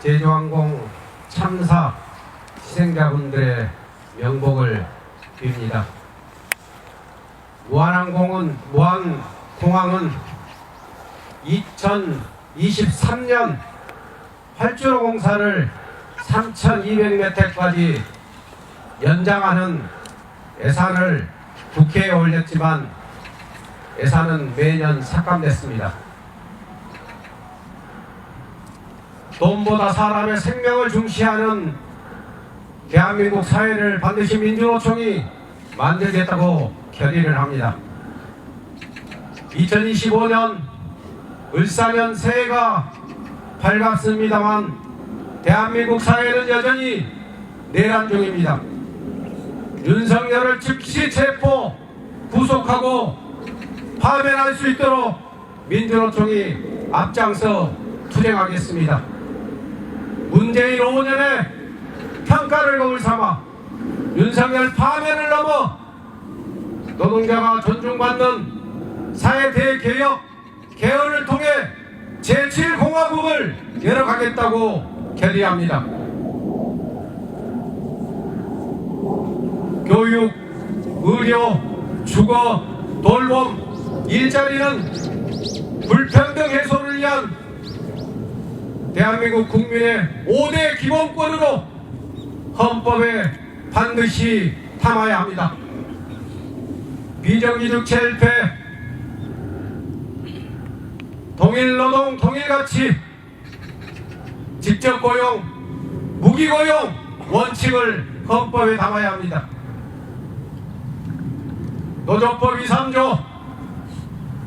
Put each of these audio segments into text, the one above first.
제주항공 참사 희생자분들의 명복을 빕니다. 무한항공은 무한공항은 2023년 활주로 공사를 3,200m까지 연장하는 예산을 국회에 올렸지만 예산은 매년 삭감됐습니다. 돈보다 사람의 생명을 중시하는 대한민국 사회를 반드시 민주노총이 만들겠다고 결의를 합니다. 2025년 을사년 새해가 밝았습니다만 대한민국 사회는 여전히 내란 중입니다. 윤석열을 즉시 체포, 구속하고 파면할 수 있도록 민주노총이 앞장서 투쟁하겠습니다. 문재인 5년의 평가를 거울 삼아 윤석열 파면을 넘어 노동자가 존중받는 사회 대개혁 개헌을 통해 제7공화국을 열어가겠다고 결의합니다. 교육, 의료, 주거, 돌봄, 일자리는 불평등 해소를 위한 대한민국 국민의 5대 기본권으로 헌법에 반드시 담아야 합니다. 비정규직 체일패 동일노동 동일가치 직접 고용 무기고용 원칙을 헌법에 담아야 합니다. 노조법 2.3조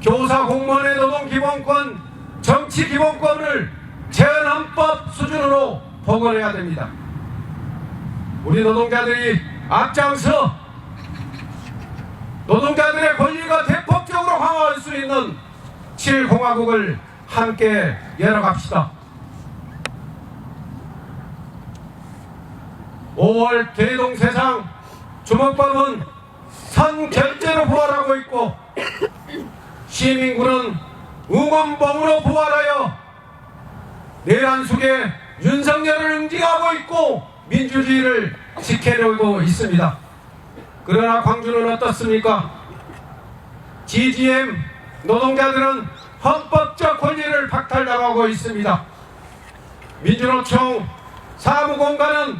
교사 공무원의 노동 기본권 정치 기본권을 재헌헌법 수준으로 복원해야 됩니다. 우리 노동자들이 앞장서 노동자들의 권리가 대폭적으로 강화할 수 있는 7공화국을 함께 열어갑시다. 5월 대동세상 주먹밥은 선결제로 부활하고 있고 시민군은 응원봉으로 부활하여 내란 속에 윤석열을 응징하고 있고 민주주의를 지켜내고 있습니다. 그러나 광주는 어떻습니까? GGM 노동자들은 헌법적 권리를 박탈당하고 있습니다. 민주노총 사무공간은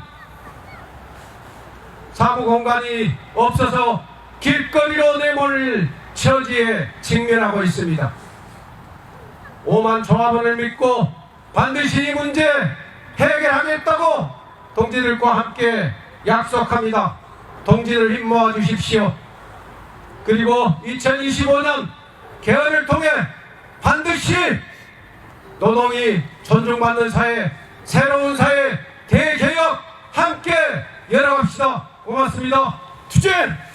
사무공간이 없어서 길거리로 내몰릴 처지에 직면하고 있습니다. 오만 조합원을 믿고 반드시 이 문제 해결하겠다고 동지들과 함께 약속합니다. 동지들 힘 모아 주십시오. 그리고 2025년 개헌을 통해 반드시 노동이 존중받는 사회, 새로운 사회, 대개혁 함께 열어갑시다. 고맙습니다. 투쟁!